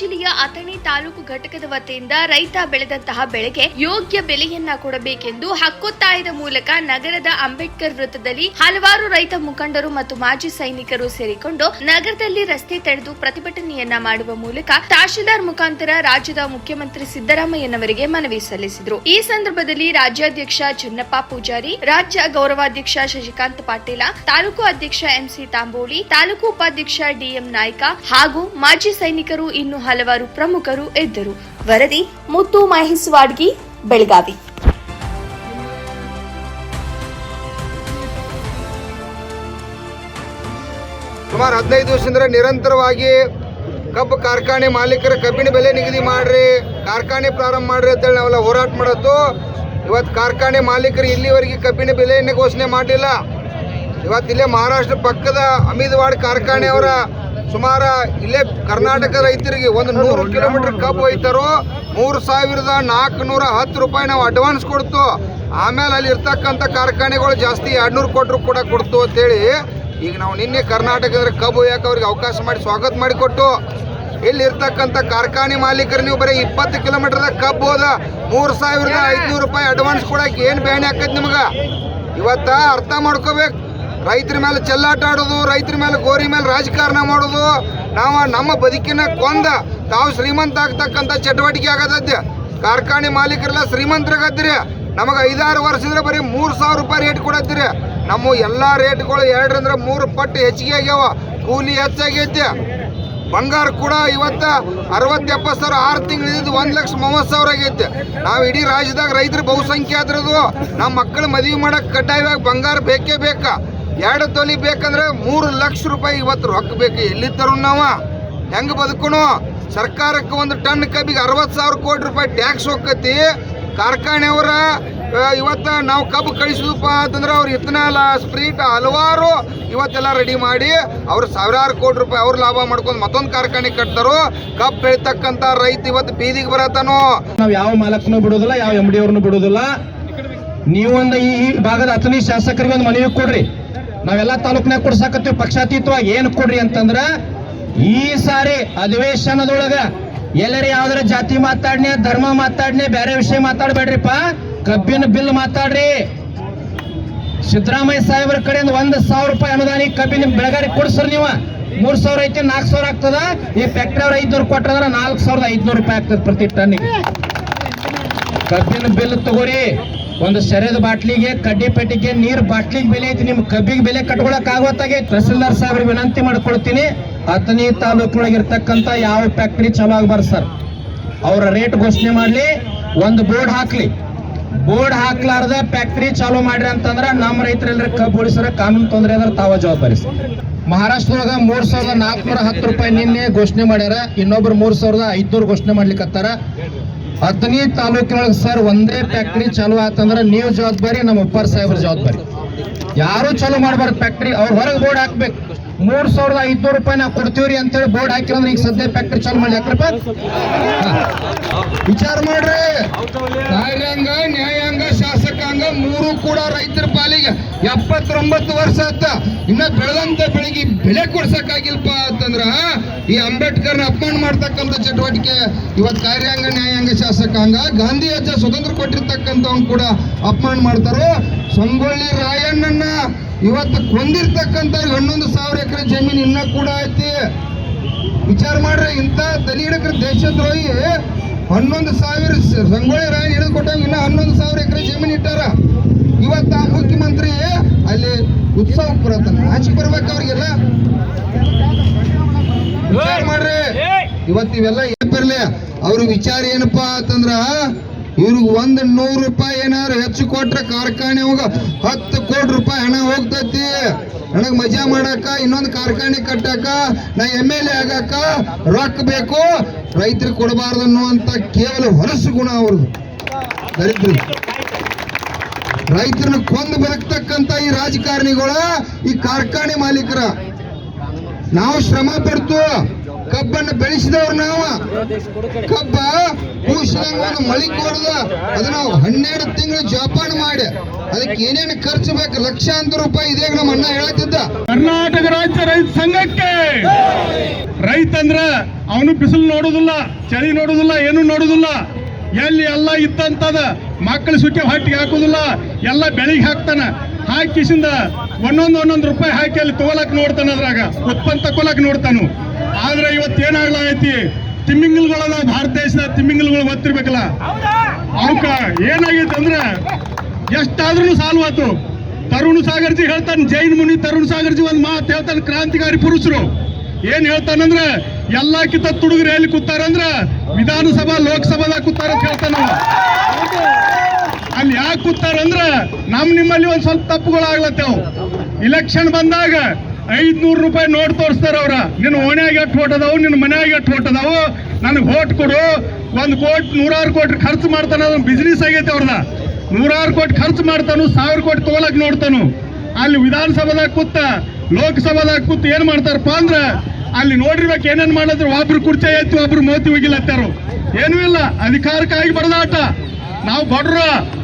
ಜಿಲ್ಲೆಯ ಅಥಣಿ ತಾಲೂಕು ಘಟಕದ ವತಿಯಿಂದ ರೈತ ಬೆಳೆದಂತಹ ಬೆಳೆಗೆ ಯೋಗ್ಯ ಬೆಲೆಯನ್ನ ಕೊಡಬೇಕೆಂದು ಹಕ್ಕೊತ್ತಾಯದ ಮೂಲಕ ನಗರದ ಅಂಬೇಡ್ಕರ್ ವೃತ್ತದಲ್ಲಿ ಹಲವಾರು ರೈತ ಮುಖಂಡರು ಮತ್ತು ಮಾಜಿ ಸೈನಿಕರು ಸೇರಿಕೊಂಡು ನಗರದಲ್ಲಿ ರಸ್ತೆ ತಡೆದು ಪ್ರತಿಭಟನೆಯನ್ನ ಮಾಡುವ ಮೂಲಕ ತಹಶೀಲ್ದಾರ್ ಮುಖಾಂತರ ರಾಜ್ಯದ ಮುಖ್ಯಮಂತ್ರಿ ಸಿದ್ದರಾಮಯ್ಯನವರಿಗೆ ಮನವಿ ಸಲ್ಲಿಸಿದರು. ಈ ಸಂದರ್ಭದಲ್ಲಿ ರಾಜ್ಯಾಧ್ಯಕ್ಷ ಚನ್ನಪ್ಪ ಪೂಜಾರಿ, ರಾಜ್ಯ ಗೌರವಾಧ್ಯಕ್ಷ ಶಶಿಕಾಂತ್ ಪಾಟೀಲ, ತಾಲೂಕು ಅಧ್ಯಕ್ಷ ಎಂಸಿ ತಾಂಬೋಳಿ, ತಾಲೂಕು ಉಪಾಧ್ಯಕ್ಷ ಡಿಎಂ ನಾಯ್ಕ ಹಾಗೂ ಮಾಜಿ ಸೈನಿಕರು ಇನ್ನು ಹಲವಾರು ಪ್ರಮುಖರು ಇದ್ದರು. ವರದಿ ಮುತ್ತು ಮಹೇಶ್ವಾಡ್ಗಿ ಬೆಳಗಾವಿ. ಸುಮಾರು ಹದಿನೈದು ದಿವಸದಿಂದ ನಿರಂತರವಾಗಿ ಕಬ್ಬು ಕಾರ್ಖಾನೆ ಮಾಲೀಕರ ಕಬ್ಬಿನ ಬೆಲೆ ನಿಗದಿ ಮಾಡ್ರಿ, ಕಾರ್ಖಾನೆ ಪ್ರಾರಂಭ ಮಾಡ್ರಿ ಅಂತೇಳಿ ನಾವೆಲ್ಲ ಹೋರಾಟ ಮಾಡೋದು ಇವತ್ತು ಕಾರ್ಖಾನೆ ಮಾಲೀಕರು ಇಲ್ಲಿವರೆಗೆ ಕಬ್ಬಿನ ಬೆಲೆಯನ್ನು ಘೋಷಣೆ ಮಾಡಲಿಲ್ಲ. ಇವತ್ತು ಇಲ್ಲೇ ಮಹಾರಾಷ್ಟ್ರ ಪಕ್ಕದ ಅಮೀದವಾಡ್ ಕಾರ್ಖಾನೆಯವರ ಸುಮಾರು ಇಲ್ಲೇ ಕರ್ನಾಟಕ ರೈತರಿಗೆ ಒಂದು ನೂರು ಕಿಲೋಮೀಟರ್ ಕಬ್ಬು ಒಯ್ತಾರೋ, ಮೂರು ಸಾವಿರದ ನಾಲ್ಕುನೂರ ಹತ್ತು ರೂಪಾಯಿ ನಾವು ಅಡ್ವಾನ್ಸ್ ಕೊಡ್ತು. ಆಮೇಲೆ ಅಲ್ಲಿ ಇರ್ತಕ್ಕಂಥ ಕಾರ್ಖಾನೆಗಳು ಜಾಸ್ತಿ ಎರಡ್ನೂರು ಕೊಟ್ಟರು ಕೂಡ ಕೊಡ್ತು ಅಂತೇಳಿ ಈಗ ನಾವು ನಿನ್ನೆ ಕರ್ನಾಟಕದ ಕಬ್ಬು ಯಾಕೆ ಅವ್ರಿಗೆ ಅವಕಾಶ ಮಾಡಿ ಸ್ವಾಗತ ಮಾಡಿಕೊಟ್ಟು ಇಲ್ಲಿ ಇರ್ತಕ್ಕಂಥ ಕಾರ್ಖಾನೆ ಮಾಲೀಕರು ನೀವು ಬರೀ ಇಪ್ಪತ್ತು ಕಿಲೋಮೀಟರ್ದಾಗ ಕಬ್ಬು ಹೋದ ಮೂರು ಸಾವಿರದ ಐದುನೂರು ರೂಪಾಯಿ ಅಡ್ವಾನ್ಸ್ ಕೊಡಕ್ಕೆ ಏನು ಬೇಣೆ ಆಕೈತಿ ನಿಮ್ಗೆ? ಇವತ್ತ ಅರ್ಥ ಮಾಡ್ಕೋಬೇಕು. ರೈತರ ಮೇಲೆ ಚೆಲ್ಲಾಟ ಆಡೋದು, ರೈತರ ಮೇಲೆ ಗೋರಿ ಮೇಲೆ ರಾಜಕಾರಣ ಮಾಡೋದು, ನಾವು ನಮ್ಮ ಬದುಕಿನ ಕೊಂದ, ತಾವು ಶ್ರೀಮಂತ ಆಗ್ತಕ್ಕಂಥ ಚಟುವಟಿಕೆ ಆಗದದ್ದೆ. ಕಾರ್ಖಾನೆ ಮಾಲೀಕರೆಲ್ಲ ಶ್ರೀಮಂತರಾಗದ್ರಿ ನಮಗೆ ಐದಾರು ವರ್ಷದ್ರೆ ಬರೀ ಮೂರು ಸಾವಿರ ರೂಪಾಯಿ ರೇಟ್ ಕೊಡತ್ತೀರಿ ನಮ್ಮ ಎಲ್ಲ ರೇಟ್ಗಳು ಎರಡರಿಂದ ಮೂರು ಪಟ್ಟು ಹೆಚ್ಚಿಗೆ ಆಗ್ಯಾವ. ಕೂಲಿ ಹೆಚ್ಚಾಗೈತಿ. ಬಂಗಾರ ಕೂಡ ಇವತ್ತ ಅರವತ್ತು ಎಪ್ಪತ್ತು ಸಾವಿರ ಆರು ತಿಂಗಳು ಇದ್ದು ಒಂದು ಲಕ್ಷ ಮೂವತ್ತು ಸಾವಿರ ಆಗೈತೆ. ನಾವು ಇಡೀ ರಾಜ್ಯದಾಗ ರೈತರು ಬಹುಸಂಖ್ಯೆ ಆದ್ರದು. ನಮ್ಮ ಮಕ್ಕಳು ಮದುವೆ ಮಾಡಕ್ಕೆ ಕಡ್ಡಾಯವಾಗಿ ಬಂಗಾರ ಬೇಕೇ ಬೇಕಾ? ಎರಡು ತೊಲಿ ಬೇಕಂದ್ರೆ ಮೂರು ಲಕ್ಷ ರೂಪಾಯಿ ಇವತ್ತು ರೊಕ್ಕ ಬೇಕು. ಎಲ್ಲಿ ತರು ನಾವು? ಹೆಂಗೆ ಬದುಕುನು ಸರ್ಕಾರಕ್ಕೆ ಒಂದು ಟನ್ ಕಬ್ಬಿಗೆ ಅರವತ್ತು ಸಾವಿರ ಕೋಟಿ ರೂಪಾಯಿ ಟ್ಯಾಕ್ಸ್ ಹೋಗತಿ ಕಾರ್ಖಾನೆಯವರ ಇವತ್ತು ನಾವು ಕಬ್ಬು ಕಳಿಸಿದಪ್ಪ ಅಂತಂದ್ರೆ ಅವ್ರು ಇಥನಾಲ ಸ್ಪ್ರೀಟ್ ಹಲವಾರು ಇವತ್ತೆಲ್ಲ ರೆಡಿ ಮಾಡಿ ಅವ್ರು ಸಾವಿರಾರು ಕೋಟಿ ರೂಪಾಯಿ ಅವ್ರು ಲಾಭ ಮಾಡ್ಕೊಂಡು ಮತ್ತೊಂದು ಕಾರ್ಖಾನೆ ಕಟ್ತಾರೋ? ಕಬ್ಬು ಬೆಳಿತಕ್ಕಂಥ ರೈತ ಇವತ್ತು ಬೀದಿಗೆ ಬರತ್ತಾನೋ? ನಾವು ಯಾವ ಮಾಲಕನು ಬಿಡೋದಿಲ್ಲ, ಯಾವ ಎಂ ಡಿ ಅವ್ರನ್ನು ಬಿಡುದಿಲ್ಲ. ನೀವೊಂದು ಈ ಭಾಗದ ಹತ್ತನೇ ಶಾಸಕರಿಗೆ ಒಂದು ಮನವಿ ಕೊಡ್ರಿ. ನಾವೆಲ್ಲ ತಾಲೂಕ್ನಾಗ ಕೊಡ್ಸಾಕತ್ತೀವಿ. ಪಕ್ಷಾತೀತವಾಗಿ ಏನು ಕೊಡ್ರಿ ಅಂತಂದ್ರ ಈ ಸಾರಿ ಅಧಿವೇಶನದೊಳಗ ಎಲ್ಲರ ಯಾವ್ದಾರ ಜಾತಿ ಮಾತಾಡ್ನೆ, ಧರ್ಮ ಮಾತಾಡ್ನೆ ಬೇರೆ ವಿಷಯ ಮಾತಾಡ್ಬೇಡ್ರಿಪ್ಪ. ಕಬ್ಬಿನ ಬಿಲ್ ಮಾತಾಡ್ರಿ. ಸಿದ್ದರಾಮಯ್ಯ ಸಾಹೇಬ್ರ ಕಡೆಯಿಂದ ಒಂದ್ ಸಾವಿರ ರೂಪಾಯಿ ಅನುದಾನ ಕಬ್ಬಿನ ಬೆಳಗಾರಿ ಕೊಡ್ಸ್ರಿ ನೀವು. ಮೂರ್ ಸಾವಿರ ಐತಿ, ನಾಲ್ಕು ಸಾವಿರ ಆಗ್ತದ. ಈ ಫ್ಯಾಕ್ಟ್ರಿ ಅವ್ರ ಐದ್ನೂರು ಕೊಟ್ಟದ್ರ ನಾಲ್ಕು ಸಾವಿರದ ಐದ್ನೂರು ರೂಪಾಯಿ ಆಗ್ತದೆ ಪ್ರತಿ ಟನ್ ಕಬ್ಬಿನ ಬಿಲ್ ತಗೋರಿ. ಒಂದು ಸೆರೆದ ಬಾಟ್ಲಿಗೆ, ಕಡ್ಡಿ ಪೆಟ್ಟಿಗೆ, ನೀರ್ ಬಾಟ್ಲಿಗೆ ಬೆಲೆ ಐತಿ, ನಿಮ್ ಕಬ್ಬಿಗೆ ಬೆಲೆ ಕಟ್ಕೊಳಕ್ ಆಗೋತ್ತಾಗೆ ತಹಸೀಲ್ದಾರ್ ಸಾಹೇಬ್ರಿಗೆ ವಿನಂತಿ ಮಾಡ್ಕೊಳ್ತೀನಿ. ಒಳಗೆ ಇರ್ತಕ್ಕಂತ ಯಾವ ಫ್ಯಾಕ್ಟ್ರಿ ಚಲೋ ಆಗ್ಬಾರ್ದು ಸರ್. ಅವ್ರ ರೇಟ್ ಘೋಷಣೆ ಮಾಡ್ಲಿ, ಒಂದು ಬೋರ್ಡ್ ಹಾಕ್ಲಿ. ಬೋರ್ಡ್ ಹಾಕ್ಲಾರ್ದ ಫ್ಯಾಕ್ಟ್ರಿ ಚಾಲೂ ಮಾಡ್ರಿ ಅಂತಂದ್ರ ನಮ್ಮ ರೈತರೆಲ್ಲರ ಕಬ್ಬು ಉಳಿಸರ ಕಾನೂನು ತೊಂದರೆ ಅಂದ್ರೆ ತಾವ ಜವಾಬ್ದಾರಿ ಸರ್. ಮಹಾರಾಷ್ಟ್ರದೊಳಗ ಮೂರ್ ಸಾವಿರದ ನಾಲ್ಕುನೂರ ಹತ್ತು ರೂಪಾಯಿ ನಿನ್ನೆ ಘೋಷಣೆ ಮಾಡ್ಯಾರ, ಇನ್ನೊಬ್ರು ಮೂರ್ ಸಾವಿರದ ಐದ್ನೂರು ಘೋಷಣೆ ಮಾಡ್ಲಿಕ್ಕತ್ತಾರ ಹತ್ತನೇ ತಾಲೂಕಿನೊಳಗೆ ಸರ್ ಒಂದೇ ಫ್ಯಾಕ್ಟ್ರಿ ಚಾಲು ಆಯ್ತಂದ್ರೆ ನೀವು ಜವಾಬ್ದಾರಿ, ನಮ್ಮ ಉಪ್ಪಾರ್ ಸಾಹೇಬ್ರ ಜವಾಬ್ದಾರಿ. ಯಾರು ಚಾಲೂ ಮಾಡಬಾರ್ದು ಫ್ಯಾಕ್ಟ್ರಿ ಅವ್ರ ಹೊರಗೆ ಬೋರ್ಡ್ ಹಾಕ್ಬೇಕು. ಮೂರ್ ಸಾವಿರದ ಐದ್ನೂರು ರೂಪಾಯಿ ನಾವು ಕೊಡ್ತೀವ್ರಿ ಅಂತೇಳಿ ಬೋರ್ಡ್ ಹಾಕಿರಂದ್ರೆ ಈಗ ಸದ್ಯ ಫ್ಯಾಕ್ಟ್ರಿ ಚಾಲು ಮಾಡಿ ಯಾಕ್ರಪ್ಪ. ವಿಚಾರ ಮಾಡ್ರಿ. ಕಾರ್ಯಾಂಗ ನ್ಯಾಯಾಂಗ, ಶಾಸಕಾಂಗ ಮೂರು ಕೂಡ ರೈತರ ಪಾಲಿಗೆ ಎಪ್ಪತ್ತೊಂಬತ್ತು ವರ್ಷ ಇನ್ನ ಬೆಳೆದಂತ ಬೆಳೆಗೆ ಬೆಲೆ ಕೊಡ್ಸಕ್ಕಾಗಿಲ್ಪ ಅಂತಂದ್ರ ಈ ಅಂಬೇಡ್ಕರ್ನ ಅಪಮಾನ ಮಾಡ್ತಕ್ಕಂಥ ಚಟುವಟಿಕೆ ಇವತ್ತು ಕಾರ್ಯಾಂಗ, ನ್ಯಾಯಾಂಗ ಶಾಸಕಾಂಗ ಗಾಂಧಿ ಅಜ್ಜ ಸ್ವತಂತ್ರ ಕೊಟ್ಟಿರ್ತಕ್ಕಂಥವ್ನು ಕೂಡ ಅಪಮಾನ ಮಾಡ್ತಾರೋ? ಸಂಗೊಳ್ಳಿ ರಾಯಣ್ಣನ್ನ ಇವತ್ತು ಕೊಂದಿರ್ತಕ್ಕಂಥ ಹನ್ನೊಂದು ಸಾವಿರ ಎಕರೆ ಜಮೀನು ಇನ್ನ ಕೂಡ ಐತಿ. ವಿಚಾರ ಮಾಡ್ರೆ, ಇಂಥ ದಲಿಡಕರ ದೇಶದ್ರೋಹಿ ಹನ್ನೊಂದು ಸಾವಿರ ಸಂಗೊಳ್ಳಿ ರಾಯಣ್ಣ ಹಿಡಿದು ಕೊಟ್ಟಾಗ ಇನ್ನ ಹನ್ನೊಂದು ಸಾವಿರ ಎಕರೆ ಜಮೀನು ಇಟ್ಟಾರ. ಇವತ್ತು ಆ ಮುಖ್ಯಮಂತ್ರಿ ಉತ್ಸವ ಬರತ್ತಾನ ಆಚೆ ಬರ್ಬೇಕು ಅವ್ರಿಗೆಲ್ಲ. ವಿಚಾರ ಮಾಡ್ರಿ. ಇವತ್ತು ಇವೆಲ್ಲ ಬರ್ಲಿ? ಅವ್ರ ವಿಚಾರ ಏನಪ್ಪಾ ಅಂತಂದ್ರ ಇವ್ರಿಗೆ ಒಂದ್ ನೂರು ರೂಪಾಯಿ ಏನಾರು ಹೆಚ್ಚು ಕೊಟ್ರೆ ಕಾರ್ಖಾನೆ ಹೋಗ ಹತ್ತು ಕೋಟಿ ರೂಪಾಯಿ ಹಣ ಹೋಗ್ತೈತಿ. ನನಗ್ ಮಜಾ ಮಾಡಾಕ ಇನ್ನೊಂದು ಕಾರ್ಖಾನೆ ಕಟ್ಟಾಕ ನಾ ಎಂ ಎಲ್ ಎ ಆಗಾಕ ರೊಕ್ಕ ಬೇಕು. ರೈತರಿಗೆ ಕೊಡಬಾರ್ದು ಅನ್ನುವಂತ ಕೇವಲ ಹೊರಸು ಗುಣ ಅವ್ರದ್ದು. ದರಿದ್ರಿ. ರೈತರನ್ನ ಕೊಂದು ಬದುಕ್ತಕ್ಕಂತ ಈ ರಾಜಕಾರಣಿಗಳ ಈ ಕಾರ್ಖಾನೆ ಮಾಲೀಕರ. ನಾವು ಶ್ರಮ ಪಡ್ತು ಕಬ್ಬನ್ನು ಬೆಳೆಸಿದವ್ರು ನಾವು. ಕಬ್ಬ ಒಂದು ಮಳಿ ಅದ ಅದನ್ನ ಹನ್ನೆರಡು ತಿಂಗಳು ಜೋಪಾನ ಮಾಡಿ. ಅದಕ್ಕೆ ಏನೇನು ಖರ್ಚು ಬೇಕು? ಲಕ್ಷಾಂತರ ರೂಪಾಯಿ ಇದೇ ನಮ್ಮ ಅಣ್ಣ ಹೇಳತ್ತಿದ್ದ. ಕರ್ನಾಟಕ ರಾಜ್ಯ ರೈತ ಸಂಘಕ್ಕೆ ರೈತ ಅಂದ್ರ ಅವನು ಬಿಸಿಲು ನೋಡುದಿಲ್ಲ, ಚಳಿ ನೋಡುದಿಲ್ಲ, ಏನು ನೋಡುದಿಲ್ಲ. ಎಲ್ಲಿ ಎಲ್ಲ ಇತ್ತಂತದ ಮಕ್ಕಳ ಸುಖ ಹೊಟ್ಟಿಗೆ ಹಾಕೋದಿಲ್ಲ ಎಲ್ಲ ಬೆಳಿಗ್ಗೆ ಹಾಕ್ತಾನ. ಹಾಕಿಸಿಂದ ಒಂದೊಂದು ಒಂದೊಂದು ರೂಪಾಯಿ ಹಾಕಿ ಅಲ್ಲಿ ತಗೊಳಕ್ ನೋಡ್ತಾನ ಅದ್ರಾಗ ಉತ್ಪನ್ನ ತಗೋಲಕ್ ನೋಡ್ತಾನು. ಆದ್ರೆ ಇವತ್ತು ಏನಾಗ್ಲೈತಿ ತಿಮ್ಮಿಂಗಲ್ಗಳದ ಭಾರತ ದೇಶದ ತಿಮ್ಮಿಂಗಲ್ಗಳು ಗೊತ್ತಿರ್ಬೇಕಲ್ಲ? ಅವಕ ಏನಾಗೈತೆ ಅಂದ್ರೆ ಎಷ್ಟಾದ್ರೂ ಸಾಲ್ವಾತು. ತರುಣ್ ಸಾಗರ್ಜಿ ಹೇಳ್ತಾನೆ ಜೈನ್ ಮುನಿ ತರುಣ್ ಸಾಗರ್ಜಿ ಒಂದು ಮಾತು ಹೇಳ್ತಾನೆ ಕ್ರಾಂತಿಕಾರಿ ಪುರುಷರು. ಏನ್ ಹೇಳ್ತಾನಂದ್ರ, ಎಲ್ಲಕ್ಕಿಂತ ತುಡುಗರು ಎಲ್ಲಿ ಕೂತಾರಂದ್ರ, ವಿಧಾನಸಭಾ ಲೋಕಸಭಾದಾಗ ಕೂತಾರ ಅಂತ ಹೇಳ್ತಾನ ಅಲ್ಲಿ ಯಾಕೆ ಕೂತಾರಂದ್ರ, ನಮ್ ನಿಮ್ಮಲ್ಲಿ ಒಂದ್ ಸ್ವಲ್ಪ ತಪ್ಪುಗಳಾಗ್ಲತ್ತೇವ್ ಇಲೆಕ್ಷನ್ ಬಂದಾಗ ಐದ್ನೂರು ರೂಪಾಯಿ ನೋಟ್ ತೋರಿಸ್ತಾರ ಅವ್ರ. ನಿನ್ನ ಓಣ್ಯಾಗ ಎಷ್ಟು ಓಟ್ ಅದಾವು, ನಿನ್ನ ಮನ್ಯಾಗ ಎಷ್ಟು ಓಟ್ ಅದಾವು, ನನಗೆ ಓಟ್ ಕೊಡು. ಒಂದು ಕೋಟಿ, ನೂರಾರು ಕೋಟಿ ಖರ್ಚು ಮಾಡ್ತಾನ ಅದನ್ನ ಬಿಸ್ನೆಸ್ ಆಗೈತೆ ಅವ್ರದ. ನೂರಾರು ಕೋಟಿ ಖರ್ಚು ಮಾಡ್ತಾನು, ಸಾವಿರ ಕೋಟಿ ತಗೊಳಕ್ ನೋಡ್ತಾನು. ಅಲ್ಲಿ ವಿಧಾನಸಭಾದಾಗ ಕೂತ, ಲೋಕಸಭಾದಾಗ ಕೂತ್ ಏನ್ ಮಾಡ್ತಾರಪ್ಪ ಅಂದ್ರ ಅಲ್ಲಿ ನೋಡಿರ್ಬೇಕು ಏನೇನ್ ಮಾಡಿದ್ರು. ಒಬ್ರು ಕುರ್ಚೆ ಎತ್ತು ಒಬ್ರು ಮೋತಿ ಹೋಗಿಲ್ಲತ್ತಾರು ಏನೂ ಇಲ್ಲ. ಅಧಿಕಾರಕ್ಕಾಗಿ ಬಡದಾಟ. ನಾವು ಬಡ್ರ,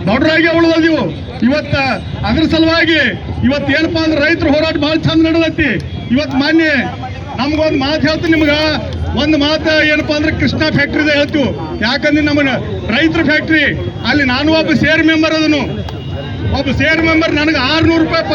ಬಡ್ರಾಗೆ ಉಳಿದೀವು ಇವತ್ತ ಅದ್ರ ಸಲುವಾಗಿ ಇವತ್ತು ಏನಪ್ಪಾ ಅಂದ್ರೆ ರೈತರ ಹೋರಾಟ ಬಹಳ ಚಂದ ನಡೆದೈತಿ. ಇವತ್ತು ಮಾನ್ಯ ನಮ್ಗೊಂದು ಮಾತು ಹೇಳ್ತೀನಿ ನಿಮ್ಗ. ಒಂದು ಮಾತು ಏನಪ್ಪಾ ಅಂದ್ರೆ ಕೃಷ್ಣ ಫ್ಯಾಕ್ಟ್ರಿದ ಹೇಳ್ತು ಯಾಕಂದ್ರೆ ನಮ್ಮ ರೈತರ ಫ್ಯಾಕ್ಟ್ರಿ ಅಲ್ಲಿ ನಾನು ಒಬ್ಬ ಸೇರ್ ಮೆಂಬರ್ ಅದನು. ಒಬ್ಬ ಸೇರ್ ಮೆಂಬರ್ ನನಗೆ ಆರ್ನೂರು ರೂಪಾಯಿ